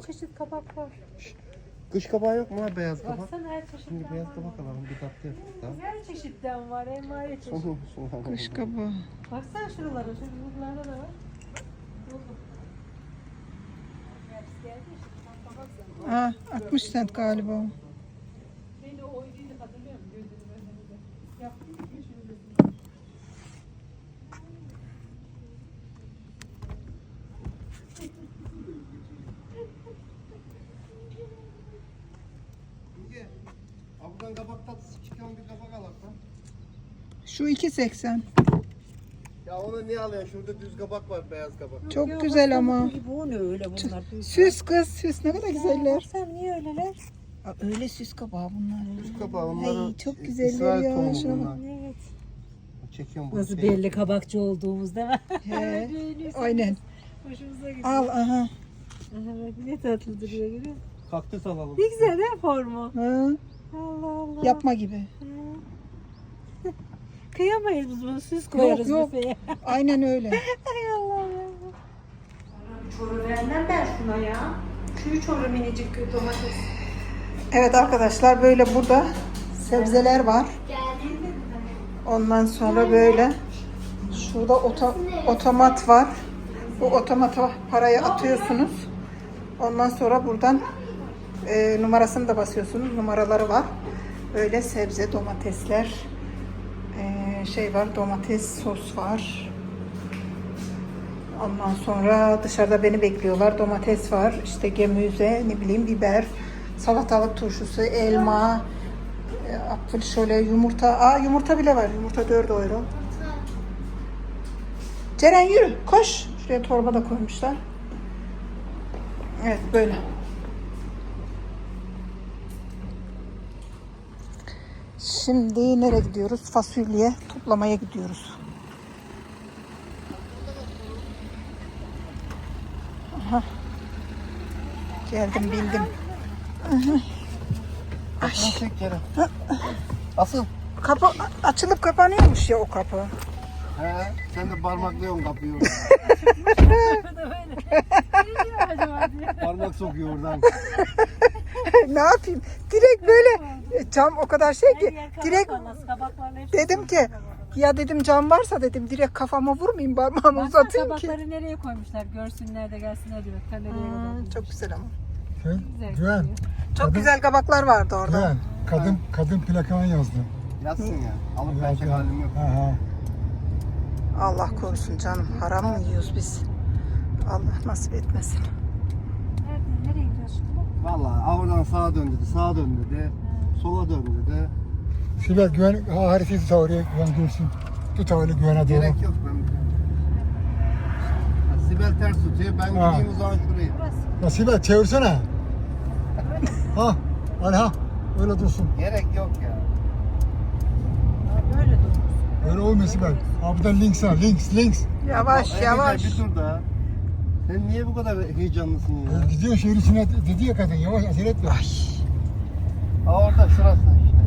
Her çeşit kabak var. Kış kabağı yok mu ha beyaz kabak? Baksana her çeşitten Şimdi beyaz var. kabak alalım bir tatlı yaptık daha. Her çeşitten var. Envai çeşit. Şunu alalım. Kış kabuğu. Baksana şuralara. Şuralarda da var. Buldum. İşte. Sen kabak sen. Aa, 60 cent galiba. o. Beni o oyduydu hatırlıyor musun? Gözünün önünde. Yaptım mı şöyle? Bilge, Ablan kabak tatlısı çıkan bir kabak alak lan. Şu 2.80. Ya onu niye alıyorsun? Şurada düz kabak var, beyaz kabak. Çok güzel ama. Bu ne öyle bunlar? Süs kız süs ne kadar güzeller. Sen niye öyleler? Aa, öyle süs kabağı bunlar. Düz kabağı onları Ay, çok güzeller ya, şuna bak. Evet. Çekiyorum bu Nasıl şey. belli kabakçı olduğumuz değil mi? He, aynen. Hoşumuza gidiyor. Al aha. Aha bak ne tatlı duruyor görüyor musun? Kaktüs alalım. Ne güzel he formu. Ha, Allah Allah. yapma gibi. Ha. Kıyamayız biz bunu süs koyarız yok. büfeye. Aynen öyle. Ay Allah ya. Çoru vermem ben şuna ya. Şu çoru minicik domates. Evet arkadaşlar böyle burada sebzeler var. Ondan sonra böyle şurada oto, otomat var. Bu otomata parayı atıyorsunuz. Ondan sonra buradan e, numarasını da basıyorsunuz. Numaraları var. Böyle sebze, domatesler, e, şey var, domates sos var. Ondan sonra dışarıda beni bekliyorlar. Domates var, işte gemüze, ne bileyim biber, salatalık turşusu, elma, e, apfel şöyle yumurta. Aa yumurta bile var. Yumurta 4 euro. Ceren yürü, koş. Şuraya torba da koymuşlar. Evet böyle. Şimdi nereye gidiyoruz? Fasulye toplamaya gidiyoruz. Aha. Geldim bildim. Çek Ceren? Asıl. Kapı açılıp kapanıyormuş ya o kapı. He, sen de parmaklıyorsun kapıyı. Parmak sokuyor oradan. ne yapayım? Direkt böyle e, cam o kadar şey ki direkt dedim ki ya dedim cam varsa dedim direkt kafama vurmayayım parmağımı uzatayım ki. kabakları nereye koymuşlar görsünler de gelsinler diyor. Hmm, çok güzel ama. Sen, Güzel Güven. Çok güzel kabaklar vardı orada. Güven, kadın, kadın plakanı yazdım. Yazsın ya. Alıp kaçacak halim yok. Ha. Allah korusun canım. Haram mı yiyoruz biz? Allah nasip etmesin. Nerede, nereye gidiyoruz şimdi? Valla oradan sağa dön dedi, sağa dön dedi. Sola dön dedi. Sibel güven, ha, haritayı tut oraya, güven görsün. Tut öyle güvene doğru. Gerek yok ben. Ha, Sibel ters tutuyor. Ben Ha. gideyim o zaman şuraya. Sibel çevirsene. ha, hani ha, öyle dursun. Gerek yok ya. Ha, Böyle dur. Öyle olmuyor Sibel. Buradan links ha, links, links. Yavaş Bak, yavaş. Bir tur daha. Sen niye bu kadar heyecanlısın ya? Gidiyor şehir içine dedi ya kadın, yavaş acele etme. Ha orada şurası işte.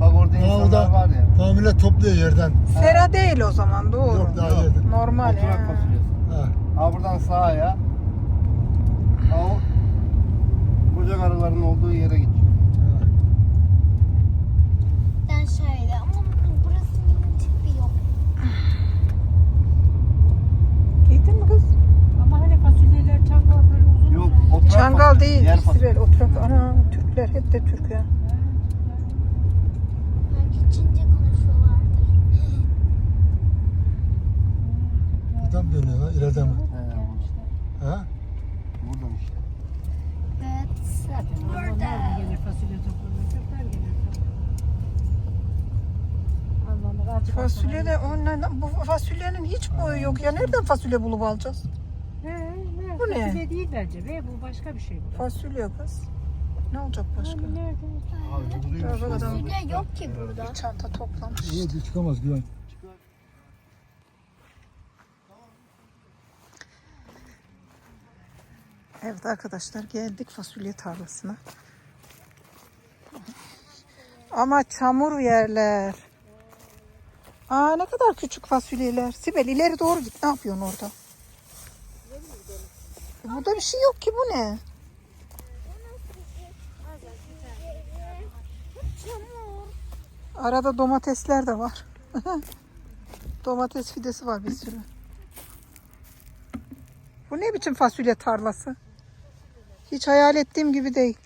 Bak orada Ha, insanlar orada var ya. tamam millet topluyor yerden. Sera değil o zaman doğru. Yok, daha yedi. Normal Oturak fasulyesi. Ha. Ha buradan sağa ya. Ha o koca karıların olduğu yere git. Ben şöyle ama burasının tipi yok. Giydin mi kız? Ama hani fasulyeler çangal böyle uzun. Oturak Çangal fasulye, değil. Sibel oturak. Ana Türkler hep de Türk ya. Belki Çince konuşuyorlardır. Buradan dönüyor ha, ileride mi? He, Ha? buradan işte. Evet. Mı gelir fasulye de ondan, bu fasulyenin hiç boyu yok ya. Nereden fasulye bulup alacağız? Bu ne? Fasulye değil bence be. Bu başka bir şey bu. Fasulye kız. Ne olacak başka? Hani nerede? Abi buradaymış. Dur bakalım. Fasulye yok ki burada. Bir çanta toplamış. İyi çıkamaz güven. Evet arkadaşlar geldik fasulye tarlasına. Ama çamur yerler. Aa ne kadar küçük fasulyeler. Sibel ileri doğru git. Ne yapıyorsun orada? Burada bir şey yok ki bu ne? Arada domatesler de var. Domates fidesi var bir sürü. Bu ne biçim fasulye tarlası? Hiç hayal ettiğim gibi değil.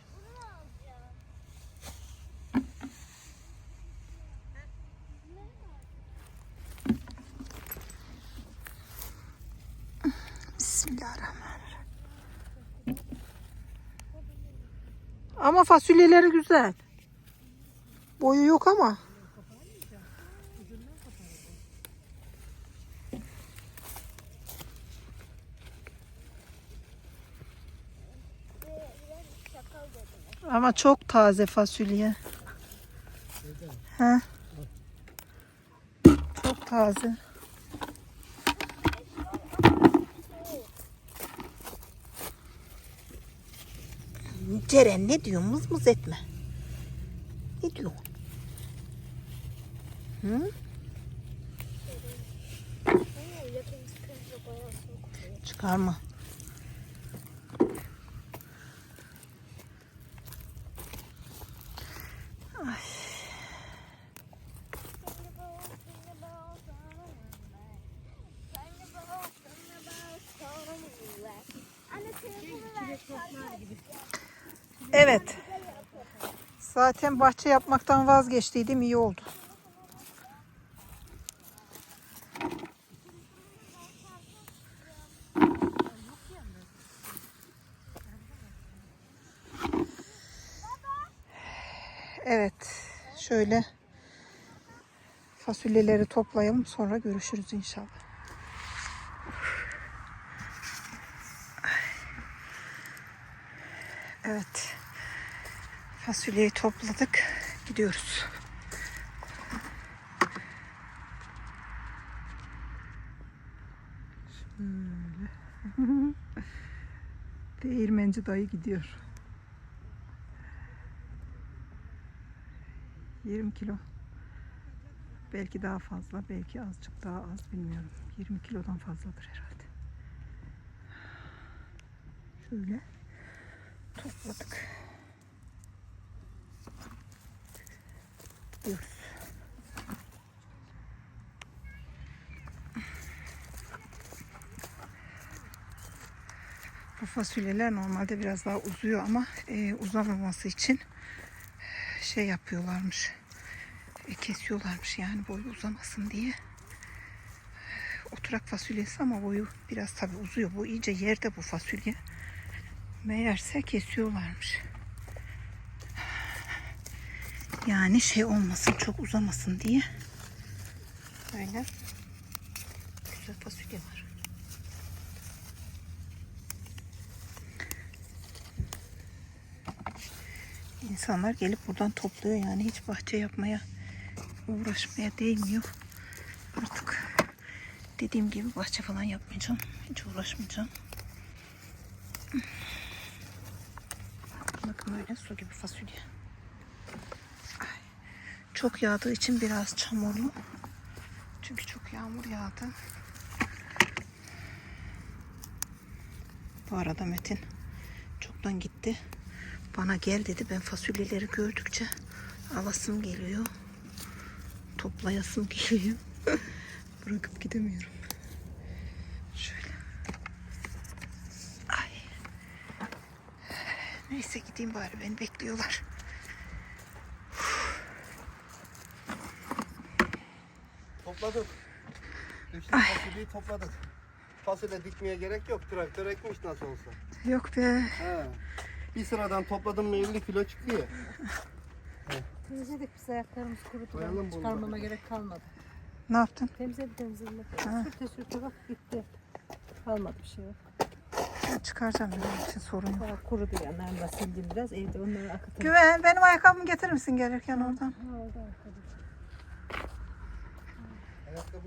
Fasulyeleri güzel. Boyu yok ama. Ama çok taze fasulye. He. Çok taze. Ceren ne diyor? Mız mız etme. Ne diyor? Hı? Çıkarma. Anne telefonu. Evet. Zaten bahçe yapmaktan vazgeçtiydim iyi oldu. Evet. Şöyle fasulyeleri toplayalım sonra görüşürüz inşallah. Evet. Fasulyeyi topladık. Gidiyoruz. Şöyle. Değirmenci dayı gidiyor. 20 kilo. Belki daha fazla, belki azıcık daha az bilmiyorum. 20 kilodan fazladır herhalde. Şöyle topladık. Gidiyoruz. Bu fasulyeler normalde biraz daha uzuyor ama e, uzamaması için şey yapıyorlarmış. E, kesiyorlarmış yani boyu uzamasın diye. Oturak fasulyesi ama boyu biraz tabi uzuyor. Bu iyice yerde bu fasulye. Meğerse kesiyorlarmış. Yani şey olmasın, çok uzamasın diye. Böyle güzel fasulye var. İnsanlar gelip buradan topluyor yani hiç bahçe yapmaya uğraşmaya değmiyor. Artık dediğim gibi bahçe falan yapmayacağım. Hiç uğraşmayacağım. Bakın böyle su gibi fasulye. Çok yağdığı için biraz çamurlu. Çünkü çok yağmur yağdı. Bu arada Metin çoktan gitti. Bana gel dedi. Ben fasulyeleri gördükçe alasım geliyor. Toplayasım geliyor. Bırakıp gidemiyorum. Şöyle. Ay. Neyse gideyim bari beni bekliyorlar. Topladık. Bütün fasulyeyi topladık. Fasulye dikmeye gerek yok. Traktör ekmiş nasıl olsa. Yok be. He. Bir sıradan topladım mı 50 kilo çıkıyor. Temizledik biz ayaklarımız kurudu. Koyalım bunu Çıkarmama gerek kalmadı. Ne yaptın? Temizledik temizledik. Ha. Sürte sürte bak gitti. Kalmadı bir şey yok. Çıkaracağım benim için sorun yok. Daha kurudu de sildim biraz. Evde onları akıtırım. Güven benim ayakkabımı getirir misin gelirken oradan? Ha, orada arkada.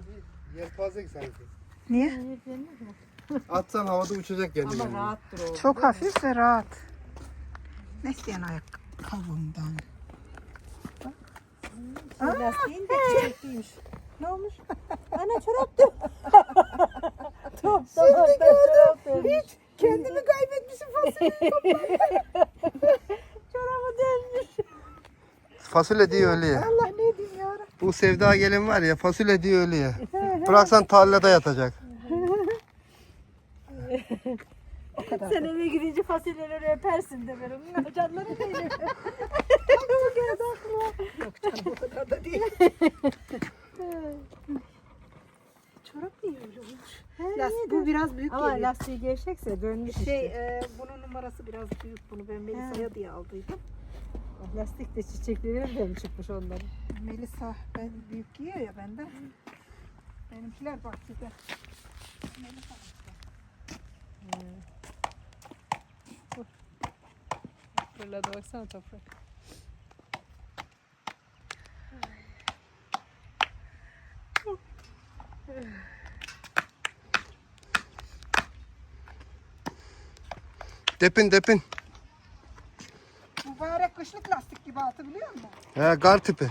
Değil. Yelpaze sanki. Niye? Atsan havada uçacak kendi Ama kendine. rahattır o. Çok hafif ve rahat. Ne isteyen ayakkabımdan? Şey, Lastiğin de çektiymiş. Ne olmuş? Ana çorap dön. Top, Şimdi gördüm. Hiç. Kendimi kaybetmişim fasulyeyi Çorabı dönmüş. fasulye diye diyeyim ya. Bu sevda gelin var ya fasulye diye ölüye. Bıraksan tarlada yatacak. Sen eve gidince fasulyeleri öpersin de ben onun canları değilim. Bu geldi aklıma. Yok canım o kadar da değil. Çorap niye öyle olmuş? Bu biraz büyük Ama geliyor. lastiği gevşekse dönmüş Şey, işte. e, bunun numarası biraz büyük. Bunu ben Melisa'ya diye aldıydım. Lastik de çiçekleri de mi çıkmış onların? Melisa ben büyük giyiyor ya bende. Benimkiler güzel. Melisa. Fırladı baksana toprak. Depin depin. Altı biliyor musun? He gar tipi.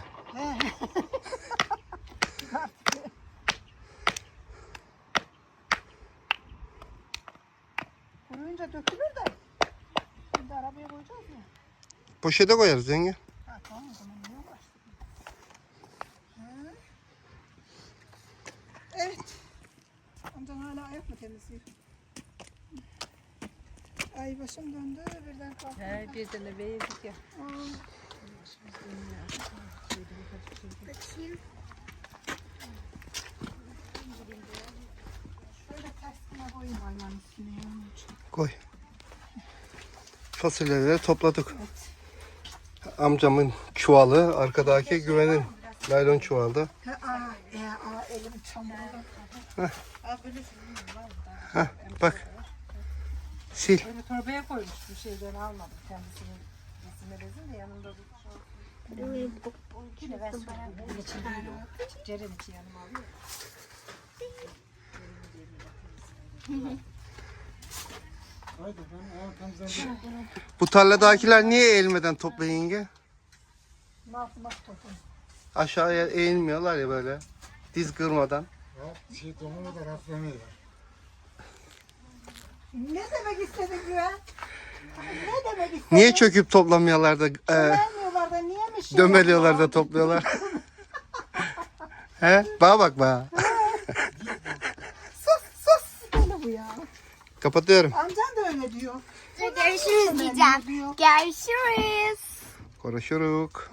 Kuruyunca dökülür de. Şimdi arabaya koyacağız ya. Poşete koyarız yenge. Ha tamam o zaman niye uğraştık? Hı? Evet. Amcan hala ayak mı temizliyor? Ay başım döndü birden kalktım. He birden de beyazlık ya. Şöyle Koy. Fasulyeleri topladık. Amcamın çuvalı, arkadaki güvenin naylon çuvalda. Ha, e, elim çamurda. Heh, bak. Sil. Böyle torbaya koymuş bir şeyden almadım kendisini. Resimle bezin de yanında ben değil o. Ceren yanıma alıyor. Bu tarladakiler niye eğilmeden toplayın yenge? Nasıl nasıl topun? Aşağıya eğilmiyorlar ya böyle. Diz kırmadan. Şey donumu da raflanıyor. Ne demek istedin güven? Ne demek istedin? Niye çöküp toplamıyorlar da e, Vermiyorlar da niye mi şey dömeliyorlar da topluyorlar? He? Bana bak bana. Sus sus. Böyle bu ya. Kapatıyorum. Amcan da öyle diyor. Görüşürüz diyeceğim. Görüşürüz. Konuşuruk.